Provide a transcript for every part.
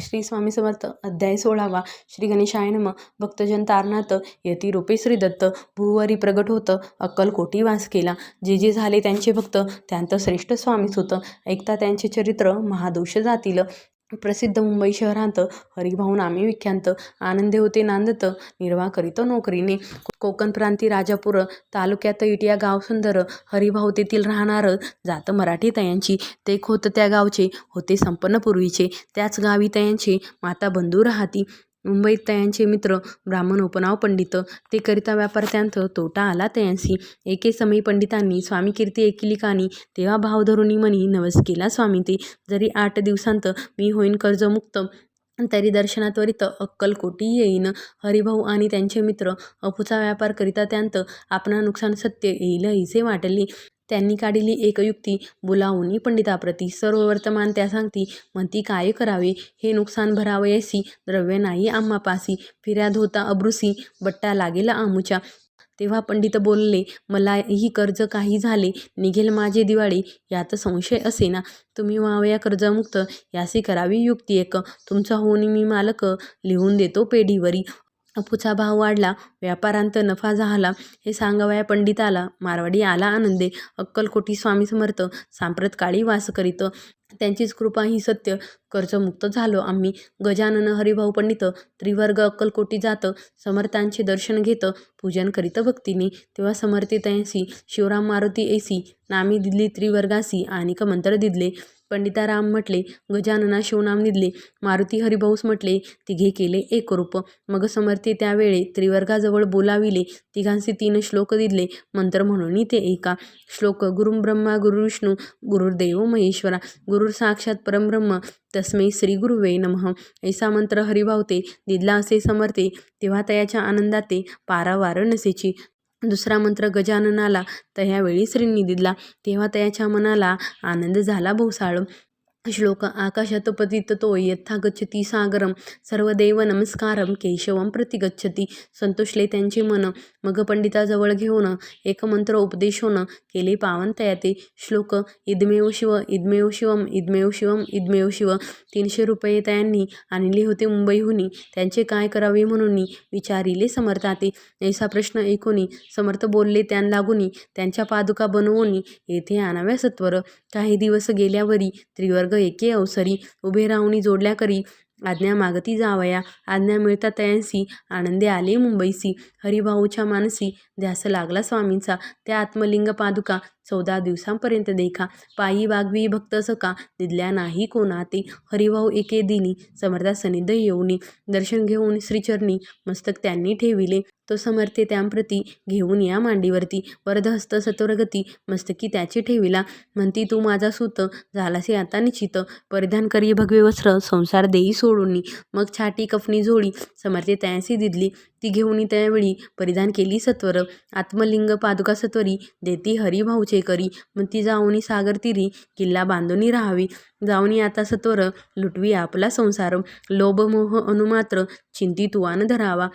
श्री स्वामी समर्थ अध्याय सोळावा. श्री गणेशाय नम. भक्तजन तारनाथ यती रूपे श्री दत्त. भूवरी प्रगट होत अक्कलकोटी वास केला. जे जे झाले त्यांचे भक्त त्यांत श्रेष्ठ स्वामीच होतं ऐकता त्यांचे चरित्र महादोष जातील. प्रसिद्ध मुंबई शहरांत हरिभाऊ नामे विख्यात. आनंदे होते नांदत निर्वाह करीत नोकरीने. कोकण प्रांती राजापूर तालुक्यात इटिया गाव सुंदर हरिभाऊ तेथील राहणार. जात मराठी तयांची. ते खोत त्या गावचे होते संपन्न पूर्वीचे. त्याच गावी तयांचे माता बंधू राहती. मुंबईत तयांचे मित्र ब्राह्मण उपनाव पंडित ते करिता व्यापार त्यांत तोटा आला तयांसी एके समयी पंडितांनी स्वामी कीर्ती ऐकिली कानी तेव्हा भाव धरुणी नवस केला स्वामी ते. जरी आठ दिवसांत मी होईन कर्जमुक्त तरी दर्शनात त्वरित अक्कलकोटी येईन. हरिभाऊ आणि त्यांचे मित्र अफूचा व्यापार करिता त्यांत आपणा नुकसान सत्य येईल हिसे वाटली. त्यांनी काढिली एक युक्ती. बोलावूनी पंडिताप्रती सर्व वर्तमान त्या सांगती म्हणती काय करावे? हे नुकसान भरावयासी द्रव्य नाही आम्हापासी फिर्याद होता अब्रुसी. बट्टा लागेल आमुच्या. तेव्हा पंडित बोलले मला ही कर्ज काही झाले. निघेल माझे दिवाळी. यात संशय असेना. तुम्ही व्हावया कर्जमुक्त. यासी करावी युक्ती एक. तुमचा होऊन मी मालक. लिहून देतो पेढीवरी. अफूचा भाव वाढला व्यापारांत नफा झाला हे सांगावया पंडिताला मारवाडी आला आनंदे अक्कलकोटी स्वामी समर्थ सांप्रत काळी वास करीत त्यांचीच कृपा ही सत्य कर्जमुक्त झालो आम्ही. गजानन हरिभाऊ पंडित त्रिवर्ग अक्कलकोटी जात समर्थांचे दर्शन घेत पूजन करीत भक्तीने. तेव्हा समर्थितयांसी शिवराम मारुती ऐसी नामी दिली त्रिवर्गासी आणि मंत्र दिदले. पंडिताराम म्हटले गजानना शिवनाम निधले. मारुती हरिभाऊस म्हटले तिघे केले एक रूप. मग समर्थे त्यावेळे त्रिवर्गाजवळ बोलाविले. तिघांचे तीन श्लोक दिले. मंत्र म्हणून ते एका. श्लोक गुरु ब्रह्मा गुरु विष्णू गुरुर्देव महेश्वरा गुरुर साक्षात परमब्रह्म तस्मै श्री गुरुवे नमः. ऐसा मंत्र हरिभावते दिदला असे समर्थे तेव्हा तयाच्या आनंदाते पारावार नसेची. दुसरा मंत्र गजाननाला तयावेळी श्रींनी दिला. तेव्हा तयाच्या मनाला आनंद झाला भोसाळ श्लोक आकाशात पतित तो यथा गच्छति सागरम सर्वदेव नमस्कारम केशवं प्रति गच्छती. संतोषले त्यांचे मन मग पंडिताजवळ घेऊन एकमंत्र उपदेश होणं केले पावन तयाते. श्लोक इदमेव शिव इदमेव शिवम इदमेव शिवम इदमेव शिव. तीनशे रुपये त्यांनी आणले होते मुंबईहून. त्यांचे काय करावे म्हणून विचारिले समर्थाते. ऐसा प्रश्न ऐकूनी समर्थ बोलले त्यां लागुनी त्यांच्या पादुका बनवून येथे आणाव्या सत्वर. काही दिवस गेल्यावरी त्रिवर्ग एके अवसरी उभे राहुनी जोडल्या करी. आज्ञा मागती जावया. आज्ञा मिळता तयांसी. आनंदे आले मुंबईसी. हरिभाऊच्या मानसी. ध्यास लागला स्वामींचा. त्या आत्मलिंग पादुका चौदा दिवसांपर्यंत देखा. पायी वागवी भक्त सका दिदल्या नाही कोणा ते हरिभाऊ एके दिनी. समर्था सनिध येऊनी. दर्शन घेऊन श्रीचरणी. मस्तक त्यांनी ठेविले. तो समर्थे त्यांप्रती घेऊन या मांडीवरती. वरदहस्त सत्वरगती मस्तकी त्याची ठेविला. म्हणती तू माझा सुत झालासे आता निश्चित. परिधान करी भगवे वस्त्र संसार देई सोडूनी. मग छाटी कफनी झोळी समर्थे त्यासी दिदली. ती घेऊन त्यावेळी परिधान केली सत्वर. आत्मलिंग पादुका सत्वरी देती हरिभाऊचे करी. मग ती जाऊनी सागर तिरी किल्ला बांधूनी राहावी. जाऊनी आता सत्वर लुटवी आपला संसार. लोभ मोह अनुमात्र चिंती तुवान धरावा.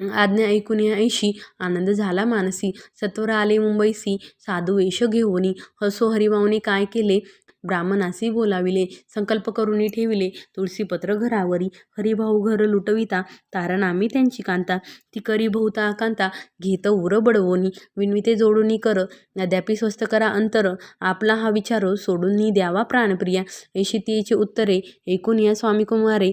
आज्ञा ऐकून या ऐशी. आनंद झाला मानसी. सत्वर आले मुंबईसी. साधू वेश घेऊनी हसो हरिभाऊने काय केले? ब्राह्मणासी बोलाविले. संकल्प करून ठेविले. तुळशीपत्र घरावरी. हरिभाऊ घर लुटविता. तारनामी त्यांची कांता. ती करी बहुता कांता. घेत उर बडवोनी. विणविते जोडूनी कर. अद्यापि स्वस्त करा अंतर. आपला हा विचार सोडून द्यावा प्राणप्रिया. ऐशी तिचे उत्तरे. ऐकून या स्वामी कुमारे.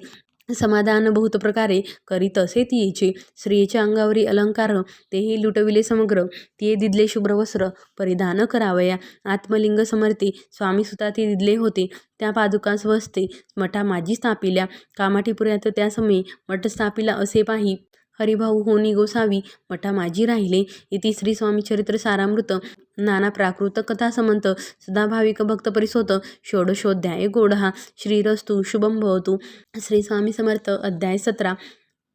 समाधान बहुत प्रकारे करीत असे तियेचे स्त्रियेच्या अंगावरी अलंकार तेही लुटविले समग्र. तिये दिदले शुभ्र वस्त्र परिधान करावया. आत्मलिंग समर्थे स्वामी सुता ते दिदले होते. त्या पादुकांस वसते मठा माझी स्थापिल्या. कामाठीपुऱ्यात त्या समयी मठ स्थापिला असे पाही. हरिभाऊ होनी गोसावी मठा माझी राहिले. इति श्री स्वामी चरित्र सारामृत. नाना प्राकृत कथा समंत. सदाभाविक भक्त परिसोत. षोडशोध्याय गोडहा श्रीरस्तु शुभम भवतु. श्री स्वामी समर्थ अध्याय सतरा.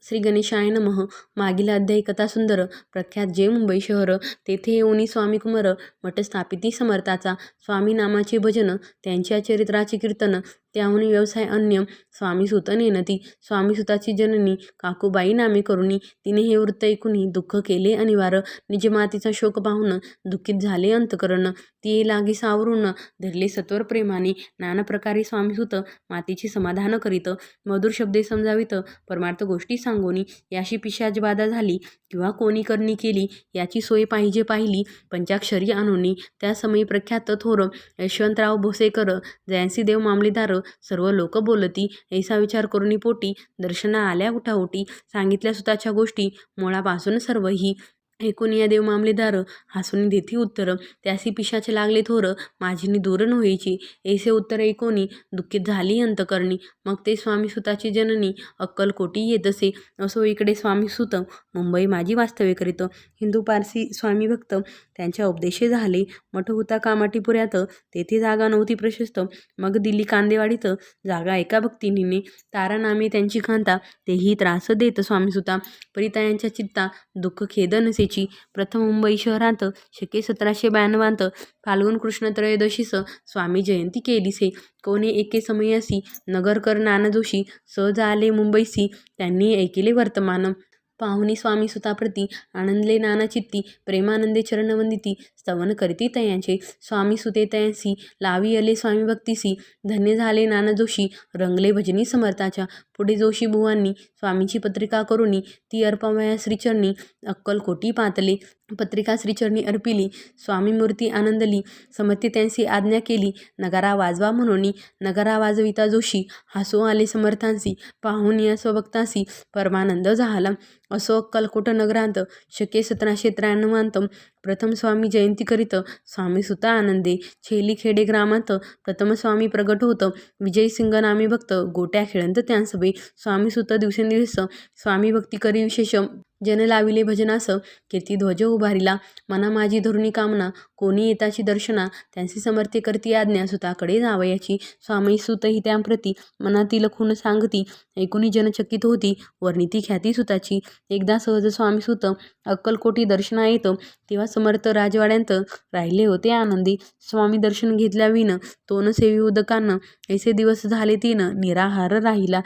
श्री गणेशाय नमः. मागील अध्यायी कथा सुंदर. प्रख्यात जे मुंबई शहर. तेथे येऊनी स्वामी कुमार मठ स्थापिती समर्थाचा. स्वामी नामाचे भजन. त्यांच्या चरित्राचे कीर्तन. त्याहून व्यवसाय अन्य. स्वामीसुत नेनती स्वामीसुताची जननी. काकूबाई नामे करुणी तिने हे वृत्त ऐकूनही दुःख केले अनिवार्य. निजमातेचा शोक पाहून दुःखित झाले अंतकरण. ती लागी सावरून धरले सत्वर प्रेमाने. नाना प्रकारे स्वामीसुत मातीची समाधान करीत. मधुर शब्दे समजावित. परमार्थ गोष्टी सांगोनी. याशी पिशाच बाधा झाली. किंवा कोणी करणी केली? याची सोय पाहिजे पाहिली. पंचाक्षरी आणोनी. त्यासमयी प्रख्यात थोर यशवंतराव भोसेकर जयंसी देव मामलेदार सर्व लोक बोलती. ऐसा विचार करुनी पोटी दर्शना आल्या उठाउटी. सांगितल्या सुताच्या गोष्टी मुळापासून सर्वही ऐकून या देव मामलेदार हसून देती उत्तर. त्यासी पिशाचे लागले थोर माझीनी दूरण होईची व्हायची. ऐसे उत्तर ऐकोनी दुःखित झाली अंतकरणी. मग ते स्वामी सुताची जननी अक्कलकोटी येत असे. असो इकडे स्वामी सुत मुंबई माझी वास्तव्य करीत. हिंदू पारसी स्वामी भक्त त्यांच्या उपदेशे झाले. मठ होता कामाटीपुऱ्यात तेथे जागा नव्हती प्रशस्त. मग दिल्ली कांदेवाडीत जागा एका भक्तिनीने. तारा नामे त्यांची खांता तेही त्रास देत स्वामीसुता परितायांच्या चित्ता दुःख खेद नसेची प्रथम मुंबई शहरात शके सतराशे ब्याण्णवांत फाल्गुन कृष्ण त्रयोदशीस स्वामी जयंती केलीसे कोणे एके समयासी नगरकर नाना जोशी सहज आले मुंबईसी त्यांनी ऐकिले वर्तमान. पाहुनी स्वामी सुताप्रती आनंदले नाना चित्ती प्रेमानंदे चरणवंदिती स्तवन करती तयांचे. स्वामी सुते तयांसी लावी अले स्वामी भक्तीसी धन्य झाले नाना जोशी रंगले भजनी समर्थाच्या. पुढे जोशी बुवांनी स्वामींची पत्रिका करुनी ती अर्पवया श्रीचरणी अक्कलकोटी पातले. पत्रिका श्रीचरणी अर्पिली स्वामी मूर्ती आनंदली समती त्यांची आज्ञा केली नगारा वाजवा म्हणून नगारा वाजविता जोशी हसू आले समर्थांसी पाहून या स्वभक्तांसी परमानंद झाला. असो अक्कलकोट नगरांत शके सतराशे त्र्याण्णवांत प्रथम स्वामी जयंती करीत स्वामी सुता आनंदे छेली खेडे ग्रामात प्रथम स्वामी प्रगट होत विजय सिंग नामे भक्त गोट्या खेळंत त्यांसभे स्वामी सुत दिवसेंदिवस स्वामी भक्ती करी विशेष जन लाविले भजनास कीर्ती ध्वज उभारिला. मना माझी धरुणी कामना कोणी येताची दर्शना त्यांचे समर्थे करती आज्ञा सुताकडे जावयाची. स्वामी सुतही त्यांप्रती मनातील खून सांगती ऐकुनी जनचकित होती वर्णिती ख्याती सुताची. एकदा सहज स्वामी सुत अक्कलकोटी दर्शना येत तेव्हा समर्थ राजवाड्यांत राहिले होते आनंदी. स्वामी दर्शन घेतल्याविन तोन सेवी उदकानं ऐसे दिवस झाले तीन निराहार राहिला.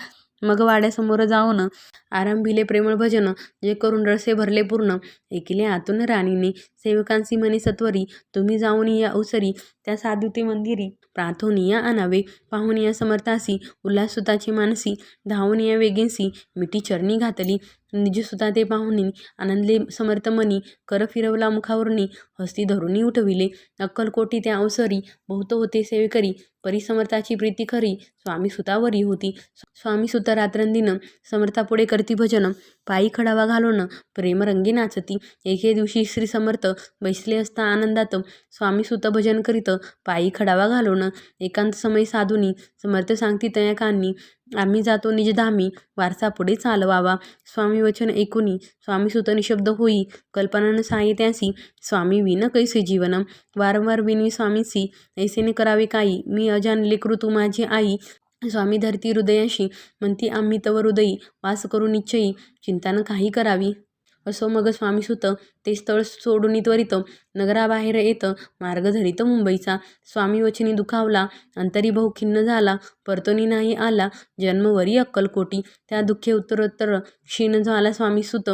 मग वाड्यासमोर जाऊन आरंभिले प्रेमळ भजन जे करून रसे भरले पूर्ण. ऐकिले आतून राणीने सेवकांसी म्हणे सत्वरी तुम्ही जाऊन या अवसरी त्या साधुते मंदिरी प्रार्थोनिया आणावे पाहुनिया समर्थासी उल्हासुताची मानसी धावनिया वेगेंसी मिठी चरणी घातली निजसुता ते पाहुणी आनंदले समर्थमनी कर फिरवला मुखावरणी हस्ती धरुणी उठविले अक्कलकोटी त्या अवसरी बहुत होते सेवेकरी परिसमर्थाची प्रीती खरी स्वामी सुतावरी होती स्वामी सुत रात्रंदिन समर्थापुढे करती भजन पायी खडावा घालून प्रेमरंगी नाचती. एके दिवशी श्री समर्थ बैसले असता आनंदात. स्वामी सुत भजन करीत पायी खडावा घालून एकांत समय साधुनी समर्थ सांगती तयाकांनी आम्ही जातो निजधामी वारसा पुढे चालवावा. स्वामी वचन ऐकुनी स्वामी सुत निशब्द होई कल्पनानं साहित्यासी स्वामी विन कैसे जीवन वारंवार विनी स्वामीसी ऐसेने करावे काही. मी अजानले कृतू माझी आई स्वामी धरती हृदयाशी म्हणती आम्ही तव हृदयी वास करून निश्चयी चिंतानं काही करावी असो मग स्वामीसुत ते स्थळ सोडून त्वरित नगराबाहेर येत मार्ग धरित मुंबईचा. स्वामी वचनी दुखावला अंतरी भाऊ खिन्न झाला परतोनी नाही आला जन्मवरी अक्कलकोटी. त्या दुःखे उत्तरोत्तर क्षीण झाला स्वामीसुत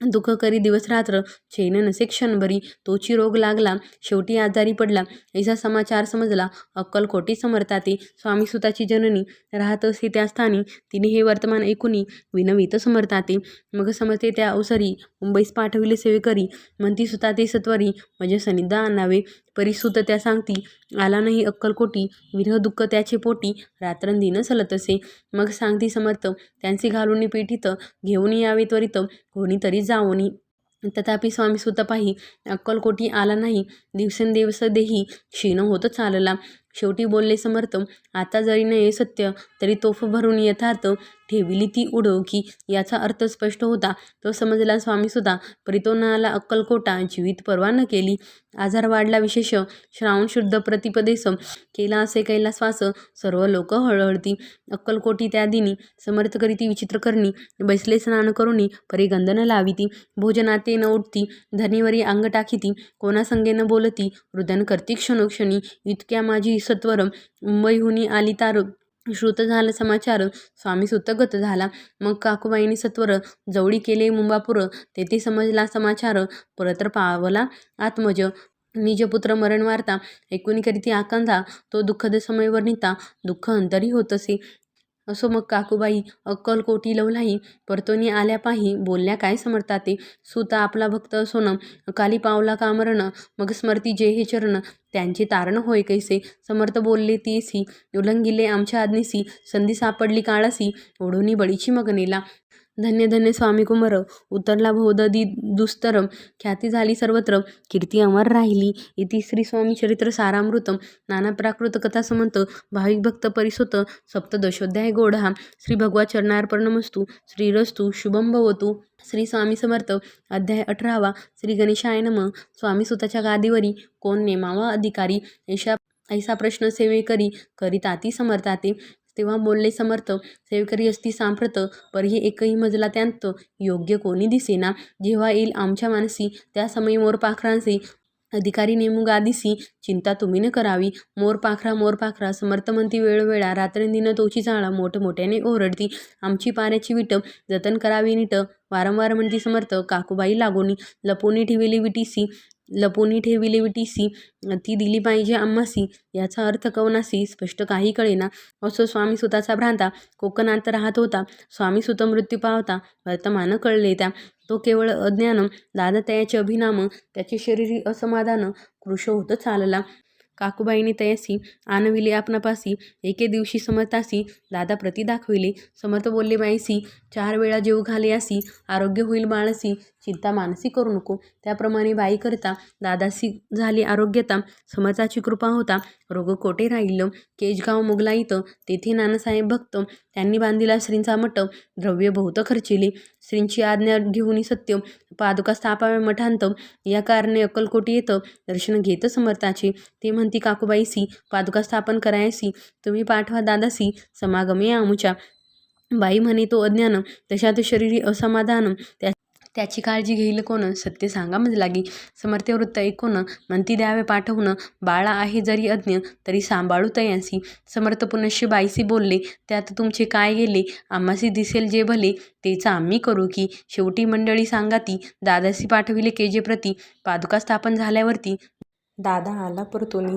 दुःख करी दिवस रात्र चैन नसे क्षणभरी तोची रोग लागला शेवटी आजारी पडला. ऐसा समाचार समजला अक्कलकोटी समर्थाते. स्वामीसुताची जननी राहत असे त्या स्थानी तिने हे वर्तमान ऐकुनी विनवित समर्थाते. मग समजते त्या अवसरी मुंबईस पाठविले सेवेकरी. म्हणती सुता ते सत्वरी म्हणजे सनिदा आणावे. परिसुत त्या सांगती आला नाही अक्कलकोटी विरह दुःख त्याचे पोटी रात्रंदिन सलत असे. मग सांगती समर्थ त्यांचे घालून पिठीत घेऊन यावे त्वरित. कोणीतरी जावोनी तथापि स्वामी सुतपाही अक्कलकोटी आला नाही. दिवसेंदिवस देही क्षीण होत चालला. शेवटी बोलले समर्थ आता जरी नये सत्य तरी तोफ भरून यथार्थ. ठेविली ती उडवकी याचा अर्थ स्पष्ट होता. तो समजला स्वामीसुद्धा परितोनाला अक्कलकोटा जीवित परवा न केली. आजार वाढला विशेष. श्रावण शुद्ध प्रतिपदेश केला असे कैला श्वास सर्व लोक हळहळती. अक्कलकोटी त्या दिनी. समर्थ करीती विचित्र करणी. बैसले स्नान करुनी. परिगंधन लाविती. भोजनाते न उठती. धनीवरी अंग टाकीती कोणासंगे न बोलती. रुदन करती क्षणोक्षणी. इतक्या माझी सत्वर मुंबईहून आली तार श्रुत झालं समाचार स्वामी सुतगत झाला. मग काकूबाईंनी सत्वर जवळी केले मुंबापूर. तेथे समजला समाचार परत्र पावला आत्मज. निजपुत्र मरण वार्ता ऐकून करीती आकांता तो दुःखद समय वर्णिता दुःख अंतरी होत असे असो मग काकूबाई अक्कलकोटी लवलाही परतोनी आल्या पाही बोलल्या काय समर्थाते? सुता आपला भक्त असोन काली पावला कामरण मग स्मरती जे हे चरण. त्यांचे तारण होय कैसे? समर्थ बोलले तेसी उलंगिले आमच्या आज्ञेसी संधी सापडली काळासी ओढोनी बळीची मग नेला धन्य धन्य स्वामी कुमार. उतरला बहुददी दुस्तरम ख्याती झाली सर्वत्र. कीर्ती अमर राहिली. इति श्री स्वामी चरित्र सारामृतम. नाना प्राकृत कथा समंत. भाविक भक्त परिसोत. सप्तदशोध्याय गोढा. श्री भगवा चरणार्पणमस्तू. श्रीरस्तु. शुभम भवतु. श्री स्वामी समर्थ. अध्याय अठरावा. श्री गणेशाय नम. स्वामी सुताच्या गादीवरी. कोण नेमावा अधिकारी? ऐशा ऐसा प्रश्न सेवेकरी करीताती समर्थाते. तेव्हा बोलले समर्थ सेवेकरी असती सांप्रत परही एकही मजला त्यांत योग्य कोणी दिसेना. जेव्हा येईल आमच्या मानसी त्या समयी मोर अधिकारी नेमू गादीसी. चिंता तुम्ही न करावी. मोर पाखरा मोर पाखरा समर्थ म्हणती वेळोवेळा. रात्रंदिनं तोची चाळा मोठमोठ्याने ओरडती. आमची पाण्याची विट जतन करावी नीट. वारंवार म्हणती समर्थ काकूबाई लागोनी. लपोनी ठेवली विटीसी. लपोनी ठेविले विटीसी ती दिली पाहिजे आम्हासी याचा अर्थ कवनासी स्पष्ट काही कळेना. असो स्वामी सुताचा भ्रांता. कोकणात राहत होता. स्वामी सुत मृत्यू पावता. वर्तमान कळले त्या. तो केवळ अज्ञान. दादा तयाचे अभिनाम. त्याचे शरीरी असमाधान. कृश होत चालला. काकूबाईने तयासी आणविले आपणापासी एके दिवशी समर्थासी दादा प्रती दाखविले. समर्थ बोलले बाईसी चार वेळा जेव घाले असी आरोग्य होईल बाळसी चिंता मानसी करू नको. त्याप्रमाणे बाई करता दादासी झाली आरोग्यता. समर्थाची कृपा होता. रोग कोठे राहिलं? केजगाव मुगलाईत तेथे नानासाहेब भक्त. त्यांनी बांधिला श्रींचा मठ. द्रव्य बहुत खर्चिले. श्रींची आज्ञा घेऊन सत्य. पादुका स्थापावे मठांत. या कारणे अक्कलकोटी येतं. दर्शन घेत समर्थाचे. ते म्हणती काकूबाईसी पादुका स्थापन करायसी. तुम्ही पाठवा दादासी. समागमे आमुच्या. बाई म्हणे तो अज्ञान. तशात शरीरी असमाधान. त्या त्याची काळजी घेईल कोण? सत्य सांगा मज लागी. समर्थ वृत्त ऐकून म्हणती द्यावे पाठवणं बाळा आहे जरी अज्ञ तरी सांभाळू तयांसी. समर्थ पुनश्य बाईसी बोलले त्यात तुमचे काय गेले? आम्हासी दिसेल जे भले तेच आम्ही करू की. शेवटी मंडळी सांगाती दादासी पाठविले केजेप्रती पादुका स्थापन झाल्यावरती दादा आला परतोनी.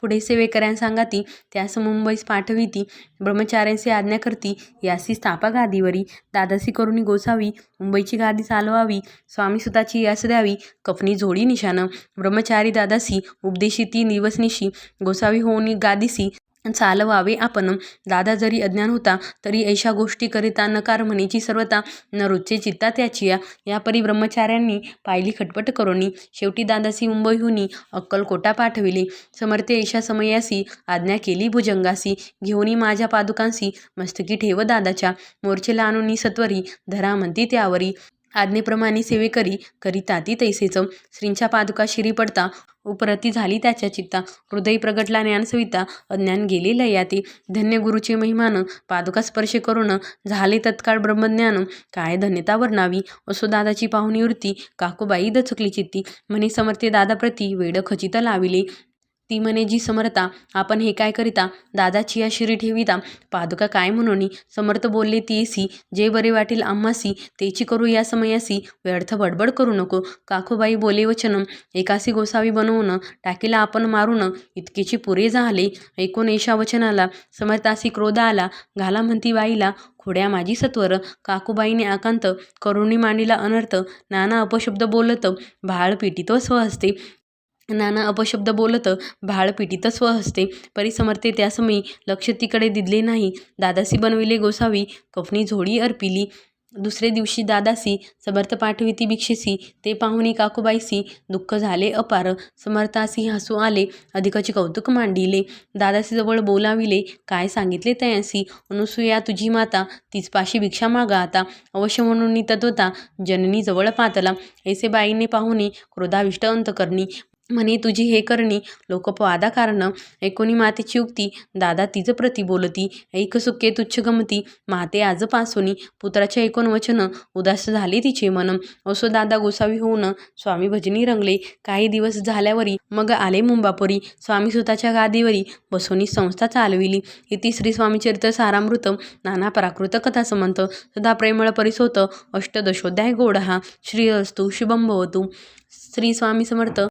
पुढे सेवेकऱ्यां सांगाती त्यास मुंबईस पाठविती ब्रह्मचार्यांची आज्ञा करती यासी स्थापा गादीवरी दादासी करुणी गोसावी मुंबईची गादी चालवावी स्वामी स्वतःची यास द्यावी कफनी झोडी निशानं ब्रह्मचारी दादासी उपदेशी ती निवसनिशी गोसावी होऊन गादीसी चालवावे आपण. दादा जरी अज्ञान होता तरी ऐशा गोष्टी करिता नकार म्हणीची सर्वता न रोजचे चित्ता त्याची या यापरी ब्रह्मचाऱ्यांनी पाहिली खटपट करोनी. शेवटी दादासी मुंबईहुनी अक्कलकोटा पाठविले. समर्थे ऐशा समयासी आज्ञा केली भुजंगासी. घेऊनी माझ्या पादुकांसी मस्तकी ठेव दादाच्या. मोर्चेला आणून सत्वरी धरा म्हणती त्यावरी. आज्ञेप्रमाणे सेवे करी करिता ती तैसेच श्रींच्या पादुका शिरी पडता उपरती झाली त्याच्या चित्ता. हृदय प्रगटला ज्ञानसविता अज्ञान गेले लयाती धन्य गुरुचे महिमान पादुका स्पर्श करून झाले तत्काळ ब्रह्मज्ञान. काय धन्यता वर्णावी? असो दादाची पाहुणी वृत्ती काकूबाई दचकली चित्ती. म्हणे समर्थे दादाप्रती वेड खचित लाविले. ती म्हणे जी समर्था आपण हे काय करिता? दादाची या शिरी ठेविता? पादुका काय म्हणोनी? समर्थ बोलले तीसी जे बरे वाटेल आम्हासी तेची करू या समयासी. व्यर्थ बडबड करू नको. काकूबाई बोले वचन एकासी गोसावी बनवून टाकीला आपण मारून इतकेची पुरे झाले. ऐकून ऐशा वचनाला समर्थासी क्रोध आला घाला म्हणती बाईला खोड्या माझी सत्वर. काकूबाईने आकांत करुणी मांडीला अनर्थ. नाना अपशब्द बोलत भाळ पिटीत स्वहस्ते नाना अपशब्द बोलत भाळ पिटीत स्वहस्ते परिसमर्थे त्यासमयी लक्ष तिकडे दिले नाही. दादासी बनविले गोसावी. कफनी झोडी अर्पिली. दुसरे दिवशी दादासी. समर्थ पाठविती भिक्षेसी. ते पाहुणी काकूबाईसी. दुःख झाले अपार. समर्थासी हसू आले. अधिकाची कौतुक मांडिले. दादासी जवळ बोलाविले. काय सांगितले तयासी? अनुसूया तुझी माता. तीच पाशी भिक्षा मागा आता. अवश्य म्हणून तत्वता जननी जवळ पातला. ऐसे बाईने पाहुणी क्रोधाविष्ट अंतकरणी. म्हणे तुझी हे करणी लोकपवादा कारण ऐकोनी मातेची उक्ती. दादा तिचं प्रती बोलती. ऐक सुके तुच्छ गमती. माते आज पासोनी. पुत्राचे ऐकोन वचन. उदास झाले तिचे मन असो दादा गोसावी होऊन स्वामी भजनी रंगले. काही दिवस झाल्यावरी मग आले मुंबापुरी. स्वामी स्वतःच्या गादीवरी बसोनी संस्था चालविली. इति श्री स्वामीचरित्र सारामृत. नाना प्राकृत कथा समंत. सदा प्रेमळ परिसोत. अष्टदशोध्याय गोड हा श्री अस्तु. शुभम भवतु. श्री स्वामी समर्थ.